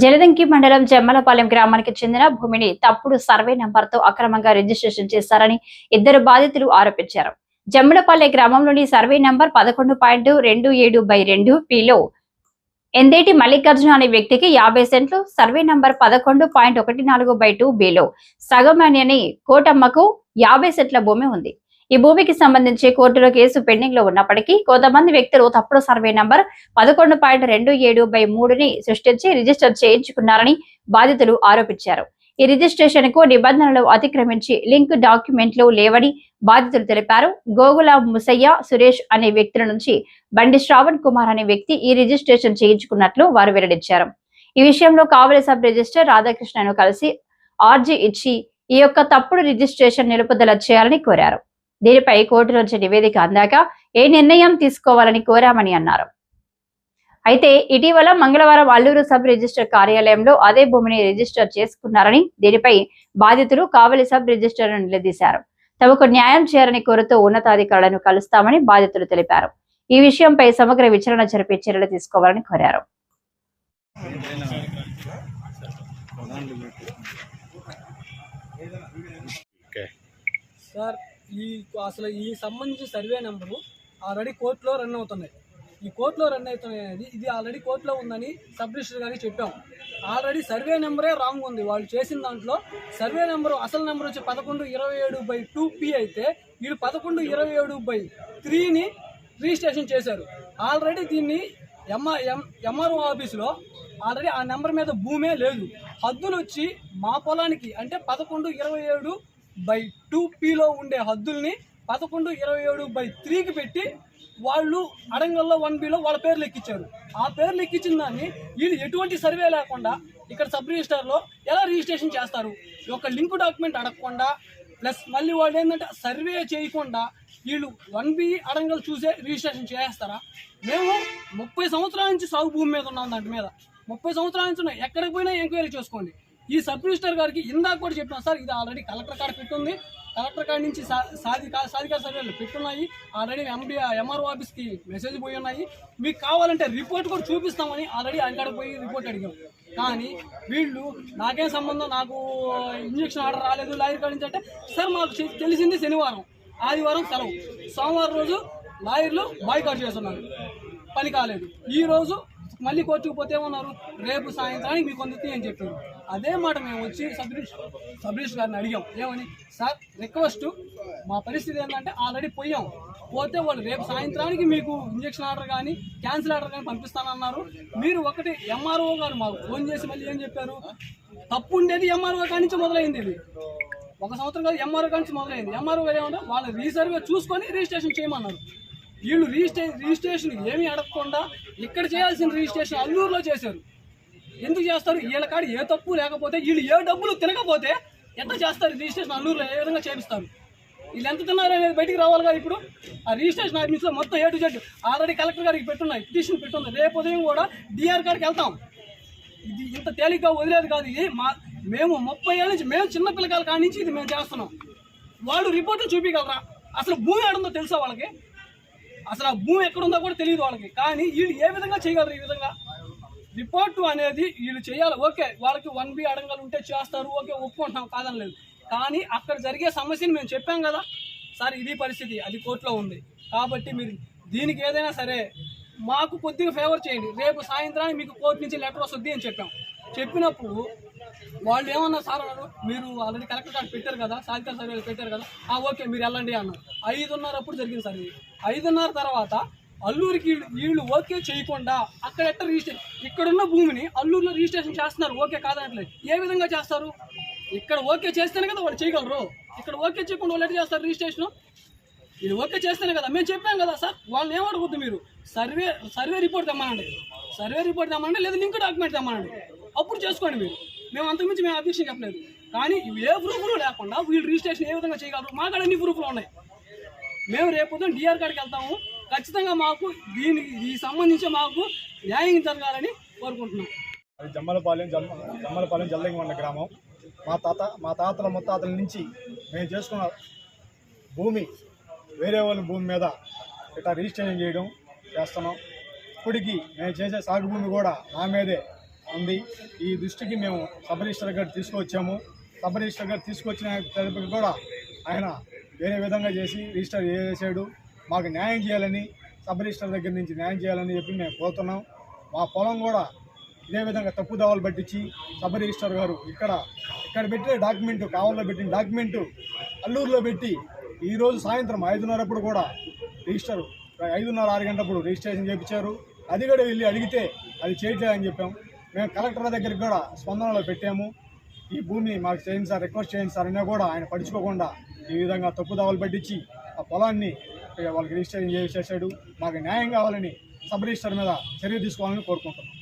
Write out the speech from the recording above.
జలదంకి మండలం జమ్మలపాలెం గ్రామానికి చెందిన భూమిని తప్పుడు సర్వే నంబర్తో అక్రమంగా రిజిస్ట్రేషన్ చేశారని ఇద్దరు బాధితులు ఆరోపించారు. జమ్మలపల్లె గ్రామంలోని సర్వే నంబర్ పదకొండు పాయింట్ రెండు ఏడు బై రెండు పిలో ఎందేటి మల్లికార్జున అనే వ్యక్తికి యాభై సెంట్లు సర్వే నంబర్ పదకొండు పాయింట్ ఒకటి నాలుగు బై టూ బిలో సగం అని కోటమ్మకు యాభై సెంట్ల భూమి ఉంది. ఈ భూమికి సంబంధించి కోర్టులో కేసు పెండింగ్లో ఉన్నప్పటికీ కొంతమంది వ్యక్తులు తప్పుడు సర్వే నంబర్ పదకొండు పాయింట్ రెండు ఏడు బై మూడుని సృష్టించి రిజిస్టర్ చేయించుకున్నారని బాధితులు ఆరోపించారు. ఈ రిజిస్ట్రేషన్కు నిబంధనలు అతిక్రమించి లింక్ డాక్యుమెంట్లు లేవని బాధితులు తెలిపారు. గోగుల ముసయ్య సురేష్ అనే వ్యక్తుల నుంచి బండి శ్రావణ్ కుమార్ అనే వ్యక్తి ఈ రిజిస్ట్రేషన్ చేయించుకున్నట్లు వారు వెల్లడించారు. ఈ విషయంలో కావలి సబ్ రిజిస్టర్ రాధాకృష్ణను కలిసి ఆర్జీ ఇచ్చి ఈ యొక్క తప్పుడు రిజిస్ట్రేషన్ నిలుపుదల చేయాలని కోరారు. దీనిపై కోర్టు నుంచి నివేదిక అందాక ఏ నిర్ణయం తీసుకోవాలని కోరామని అన్నారు. అయితే ఇటీవల మంగళవారం అల్లూరు సబ్ రిజిస్టర్ కార్యాలయంలో అదే భూమిని రిజిస్టర్ చేసుకున్నారని దీనిపై బాధితులు కావలి సబ్ రిజిస్టర్ నిలదీశారు. తమకు న్యాయం చేయాలని కోరుతూ ఉన్నతాధికారులను కలుస్తామని బాధితులు తెలిపారు. ఈ విషయంపై సమగ్ర విచారణ జరిపి చర్యలు తీసుకోవాలని కోరారు. ఓకే. సార్ ఈ అసలు ఈ సంబంధించిన సర్వే నెంబరు ఆల్రెడీ కోర్టులో రన్ అవుతున్నాయి. ఈ కోర్టులో రన్ అవుతున్నాయి ఇది ఆల్రెడీ కోర్టులో ఉందని సబ్ రిజిస్టర్ గారికి చెప్పాం. ఆల్రెడీ సర్వే నెంబరే రాంగ్ ఉంది. వాళ్ళు చేసిన దాంట్లో సర్వే నెంబరు అసలు నెంబర్ వచ్చి పదకొండు ఇరవై ఏడు బై టూ పి అయితే వీళ్ళు పదకొండు ఇరవై ఏడు బై త్రీని రిజిస్ట్రేషన్ చేశారు. ఆల్రెడీ దీన్ని ఎంఆర్ ఎం ఎంఆర్ఓ ఆఫీసులో ఆల్రెడీ ఆ నెంబర్ మీద భూమే లేదు. హద్దులు వచ్చి మా పొలానికి అంటే పదకొండు ఇరవై ఏడు బై టూ పీలో ఉండే హద్దుల్ని పదకొండు ఇరవై ఏడు బై త్రీకి పెట్టి వాళ్ళు అడంగల్లో వన్ బిలో వాళ్ళ పేర్లు ఎక్కించారు ఆ పేర్లు ఎక్కించిన దాన్ని వీళ్ళు ఎటువంటి సర్వే లేకుండా ఇక్కడ సబ్ రిజిస్టర్లో ఎలా రిజిస్ట్రేషన్ చేస్తారు? ఒక లింక్ డాక్యుమెంట్ అడగకుండా ప్లస్ మళ్ళీ వాళ్ళు ఏంటంటే సర్వే చేయకుండా వీళ్ళు వన్ బి అడంగల్ చూసే రిజిస్ట్రేషన్ చేస్తారా? మేము ముప్పై సంవత్సరాల నుంచి సాగు భూమి మీద ఉన్నాం దాంట్ మీద. ముప్పై సంవత్సరాల నుంచి ఉన్నాయి ఎక్కడికి పోయినా ఎంక్వైరీ చేసుకోండి. ఈ సబ్ రిజిస్టర్ గారికి ఇందాక కూడా చెప్పిన సార్ ఇది ఆల్రెడీ కలెక్టర్ కాడ పెట్టుంది. కలెక్టర్ కాడ నుంచి సా- సాధికార సర్వేలు పెట్టున్నాయి. ఆల్రెడీ ఎంబీ ఎంఆర్ఓ ఆఫీస్కి మెసేజ్ పోయి ఉన్నాయి. మీకు కావాలంటే రిపోర్ట్ కూడా చూపిస్తామని ఆల్రెడీ ఆయన పోయి రిపోర్ట్ అడిగాం. కానీ వీళ్ళు నాకేం సంబంధం? నాకు ఇంజక్షన్ ఆర్డర్ రాలేదు లాయర్ కాడ నుంచి అంటే సార్ మాకు తెలిసింది శనివారం. ఆదివారం సెలవు. సోమవారం రోజు లాయర్లు బాయ్కాట్ చేస్తున్నారు. పని కాలేదు. ఈ రోజు మళ్ళీ కోర్టుకు పోతే ఏమన్నారు? రేపు సాయంత్రానికి మీకు అందుతుంది అని చెప్పారు. అదే మాట మేము వచ్చి సబ్రిష్ సబ్రిష్ గారిని అడిగాం. ఏమని? సార్ రిక్వెస్ట్ మా పరిస్థితి ఏంటంటే ఆల్రెడీ పోయాం. పోతే వాళ్ళు రేపు సాయంత్రానికి మీకు ఇంజక్షన్ ఆర్డర్ కానీ క్యాన్సిల్ ఆర్డర్ కానీ పంపిస్తానన్నారు. మీరు ఒకటి ఎంఆర్ఓ గారు మాకు ఫోన్ చేసి మళ్ళీ ఏం చెప్పారు? తప్పు ఉండేది ఎంఆర్ఓ కాడి నుంచి మొదలైంది ఇది. ఒక సంవత్సరం కాదు ఎంఆర్ఓ కాడి నుంచి మొదలైంది. ఎంఆర్ఓ ఏమన్నా వాళ్ళ రీసర్వే చూసుకొని రిజిస్ట్రేషన్ చేయమన్నారు. వీళ్ళు రిజిస్ట్రే రిజిస్ట్రేషన్ ఏమీ అడగకుండా ఇక్కడ చేయాల్సిన రిజిస్ట్రేషన్ అల్లూరులో చేశారు. ఎందుకు చేస్తారు? వీళ్ళ కాడ ఏ తప్పు లేకపోతే వీళ్ళు ఏ డబ్బులు తినకపోతే ఎంత చేస్తారు? రిజిస్ట్రేషన్ అల్లూరులో ఏ విధంగా చేపిస్తారు? వీళ్ళు ఎంత తిన్నారు అనేది బయటికి రావాలి కదా ఇప్పుడు? ఆ రిజిస్ట్రేషన్ ఆఫీస్లో మొత్తం A to Z already collector గారికి పెట్టున్నాయి పిటిషన్ పెట్టుంది. రేపు ఉదయం కూడా డిఆర్ కాడికి వెళ్తాం. ఇది ఇంత తేలిగ్గా వదిలేదు కాదు. ఇది మా మేము ముప్పై ఏళ్ళ నుంచి మేము చిన్న పిల్లకాయల కాడి నుంచి ఇది మేము చేస్తున్నాం. వాళ్ళు రిపోర్ట్లు చూపించగలరా? అసలు భూమి ఆడుందో తెలుసా వాళ్ళకి? అసలు ఆ భూమి ఎక్కడుందో కూడా తెలియదు వాళ్ళకి. కానీ వీళ్ళు ఏ విధంగా చేయగలరు ఈ విధంగా? రిపోర్టు అనేది వీళ్ళు చేయాలి. ఓకే వాళ్ళకి వన్ బి అడగలు ఉంటే చేస్తారు. ఓకే ఒప్పుకుంటున్నాం కాదని లేదు కానీ అక్కడ జరిగే సమస్యని మేము చెప్పాం కదా. సార్ ఇది పరిస్థితి అది కోర్టులో ఉంది. కాబట్టి మీరు దీనికి ఏదైనా సరే మాకు కొద్దిగా ఫేవర్ చేయండి. రేపు సాయంత్రానికి మీకు కోర్టు నుంచి లెటర్ వస్తుంది అని చెప్పాం. చెప్పినప్పుడు వాళ్ళు ఏమన్నా సార్ అన్నారు? మీరు ఆల్రెడీ కలెక్టర్ కార్డు పెట్టారు కదా సాయంత్రం సర్వేలు పెట్టారు కదా. ఆ ఓకే మీరు వెళ్ళండి అన్నారు. ఐదున్నర అప్పుడు జరిగింది సార్ ఇది. ఐదున్నర తర్వాత అల్లూరికి వీళ్ళు వీళ్ళు ఓకే చేయకుండా అక్కడ ఎట్ట రిజిస్ట్రేషన్? ఇక్కడున్న భూమిని అల్లూరులో రిజిస్ట్రేషన్ చేస్తున్నారు. ఓకే కాదనట్లేదు ఏ విధంగా చేస్తారు? ఇక్కడ ఓకే చేస్తేనే కదా వాళ్ళు చేయగలరు. ఇక్కడ ఓకే చేయకుండా వాళ్ళు ఎట్లా చేస్తారు రిజిస్ట్రేషన్? ఇది ఓకే చేస్తేనే కదా. మేము చెప్పాం కదా సార్ వాళ్ళని ఏమడగొద్దు మీరు? సర్వే సర్వే రిపోర్ట్ తెమ్మనండి. సర్వే రిపోర్ట్ తెమ్మనండి లేదా లింక్ డాక్యుమెంట్ తెమ్మనండి. అప్పుడు చేసుకోండి మీరు. మేము అంతకుమించి మేము అబ్జెక్షన్ చెప్పలేదు. కానీ ఇవి ఏ ప్రూఫ్లు లేకుండా వీళ్ళు రిజిస్ట్రేషన్ ఏ విధంగా చేయగలరు? మా కాడ అన్ని ప్రూఫ్లు ఉన్నాయి. మేము రేపు డిఆర్ కాడికి వెళ్తాము. ఖచ్చితంగా మాకు దీనికి ఈ సంబంధించి మాకు న్యాయం జరగాలని కోరుకుంటున్నాం. అది జమ్మలపాలెం జమ్మ జమ్మలపాలెం జల్లంగిమండ గ్రామం. మా తాత మా తాతల ముత్తాతల నుంచి మేము చేసుకున్న భూమి వేరే వాళ్ళ భూమి మీద ఇట్లా రిజిస్ట్రేషన్ చేయడం చేస్తున్నాం. ఇప్పటికీ మేము చేసే సాగు భూమి కూడా మా మీదే. ఉంది. ఈ దృష్టికి మేము సబ్ రిజిస్టర్ గారు తీసుకొచ్చాము సబ్ రిజిస్టర్ గారు తీసుకొచ్చిన తరపుకి కూడా ఆయన వేరే విధంగా చేసి రిజిస్టర్ చేసాడు మాకు న్యాయం చేయాలని సబ్ రిజిస్టర్ దగ్గర నుంచి న్యాయం చేయాలని చెప్పి మేము కోరుతున్నాం. మా పొలం కూడా ఇదే విధంగా తప్పుదావలు పట్టించి సబ్ రిజిస్టర్ గారు ఇక్కడ ఇక్కడ పెట్టిన డాక్యుమెంట్ కావాలో పెట్టిన డాక్యుమెంటు అల్లూరులో పెట్టి ఈరోజు సాయంత్రం ఐదున్నరప్పుడు కూడా రిజిస్టర్ ఐదున్నర ఆరు గంటప్పుడు రిజిస్ట్రేషన్ చేయించారు. అది కూడా వెళ్ళి అడిగితే అది చేయట్లేదని చెప్పాం. మేము కలెక్టర్ దగ్గరికి కూడా స్పందనలో పెట్టాము. ఈ భూమి మాకు చేయండి సార్ రిక్వెస్ట్ చేయండి సార్ అయినా కూడా ఆయన పడుచుకోకుండా ఈ విధంగా తప్పుదావలు పట్టించి ఆ పొలాన్ని వాళ్ళకి రిజిస్టర్ చేసేసాడు. మాకు న్యాయం కావాలని సబ్ రిజిస్టర్ మీద చర్య తీసుకోవాలని కోరుకుంటున్నాం.